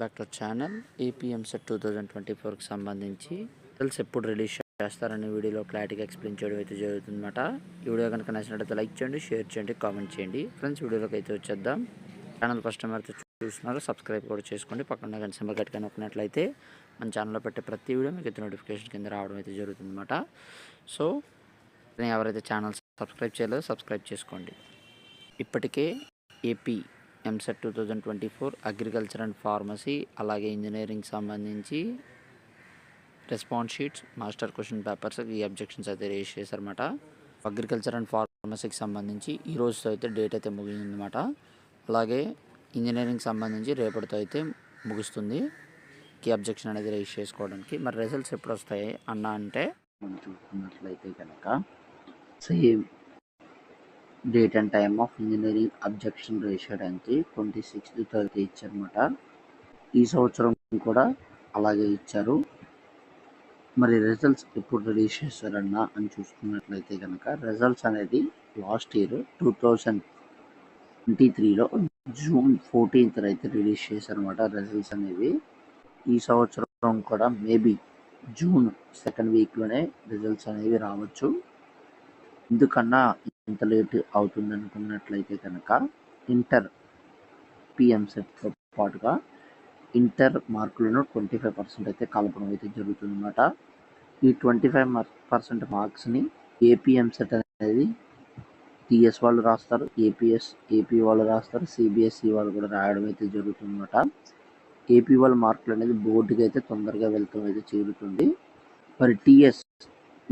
Back to channel EAPCET two thousand twenty ఫోర్కి సంబంధించి results ఎప్పుడు రిలీజ్ చేస్తారని వీడియోలో క్లారిటీగా ఎక్స్ప్లెయిన్ చేయడం అయితే జరుగుతుందన్నమాట. ఈ వీడియో కనుక నచ్చినట్లయితే లైక్ చేయండి షేర్ చేయండి కామెంట్ చేయండి. ఫ్రెండ్స్ వీడియోలోకి అయితే వచ్చేద్దాం. ఛానల్ ఫస్ట్ టైం అయితే చూస్తున్నారో సబ్స్క్రైబ్ కూడా చేసుకోండి. పక్కన కానీ సింబల్ గట్టిగా నొక్కినట్లయితే మన ఛానల్లో పెట్టే ప్రతి వీడియో మీకు అయితే నోటిఫికేషన్ కింద రావడం అయితే జరుగుతుందన్నమాట. సో ఎవరైతే ఛానల్ సబ్స్క్రైబ్ చేయలేదో సబ్స్క్రైబ్ చేసుకోండి. ఇప్పటికే AP EAMCET two thousand twenty four agriculture and pharmacy అలాగే ఇంజనీరింగ్ సంబంధించి response sheets master question papers ఈ అబ్జెక్షన్స్ అయితే రేజ్ చేశారన్నమాట. అగ్రికల్చర్ అండ్ ఫార్మసీకి సంబంధించి ఈ రోజుతో అయితే డేట్ అయితే ముగిసిందన్నమాట. అలాగే ఇంజనీరింగ్ సంబంధించి రేపటితో అయితే ముగుస్తుంది. ఈ అబ్జెక్షన్ అనేది రేజ్ చేసుకోవడానికి. మరి రిజల్ట్స్ ఎప్పుడు వస్తాయి అన్న అంటే? మనం చూసుకున్నట్లయితే కనుక same date and time of engineering objection raise twenty sixth thirty ఇచ్చారనమాట ఈ సంవత్సరం కూడా అలాగే ఇచ్చారు. మరి రిజల్ట్స్ ఎప్పుడు రిలీజ్ చేశారన్నా అని చూసుకున్నట్లయితే కనుక రిజల్ట్స్ అనేది last year two thousand twenty త్రీలో జూన్ ఫోర్టీన్త్ అయితే రిలీజ్ చేశారనమాట రిజల్ట్స్ అనేవి. ఈ సంవత్సరం కూడా మేబీ జూన్ సెకండ్ వీక్లోనే రిజల్ట్స్ అనేవి రావచ్చు. ఎందుకన్నా ఇంత లేట్ అవుతుంది అనుకున్నట్లయితే కనుక ఇంటర్ పిఎంసెట్తో పాటుగా ఇంటర్ మార్కులను ట్వంటీ ఫైవ్ పర్సెంట్ అయితే కలపడం అయితే జరుగుతుందన్నమాట. ఈ ట్వంటీ ఫైవ్ పర్సెంట్ మార్క్స్ని ఏపీఎంసెట్ అనేది టీఎస్ వాళ్ళు రాస్తారు ఏపీఎస్ ఏపీ వాళ్ళు రాస్తారు సిబిఎస్ఈ వాళ్ళు కూడా రాయడం అయితే జరుగుతుందన్నమాట. ఏపీ వాళ్ళ మార్కులు అనేది బోర్డుకి అయితే తొందరగా వెళ్తాం అయితే చేరుతుంది. మరి టీఎస్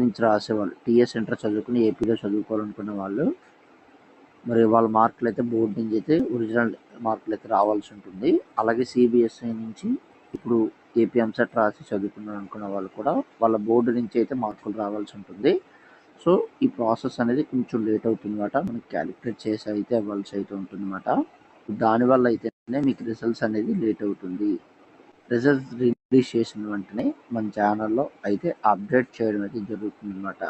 నుంచి రాసేవాళ్ళు. టీఎస్ ఇంటర్ చదువుకుని ఏపీలో చదువుకోవాలనుకునే వాళ్ళు. మరి వాళ్ళ మార్కులు అయితే బోర్డు నుంచి అయితే ఒరిజినల్ మార్కులు అయితే రావాల్సి ఉంటుంది. అలాగే సిబిఎస్ఈ నుంచి ఇప్పుడు ఏపీ ఎంసెట్ రాసి చదువుకున్నారు అనుకున్న వాళ్ళు కూడా వాళ్ళ బోర్డు నుంచి అయితే మార్కులు రావాల్సి ఉంటుంది. సో ఈ ప్రాసెస్ అనేది కొంచెం లేట్ అవుతుందన్నమాట. మనకి క్యాలిక్యులేట్ చేసి అయితే అవ్వాల్సి అయితే ఉంటుందన్నమాట. దానివల్ల అయితేనే మీకు రిజల్ట్స్ అనేది లేట్ అవుతుంది. రిజల్ట్స్ రిలీజ్ చేసిన వెంటనే మన ఛానల్లో అయితే అప్డేట్ చేయడం అయితే జరుగుతుందన్నమాట.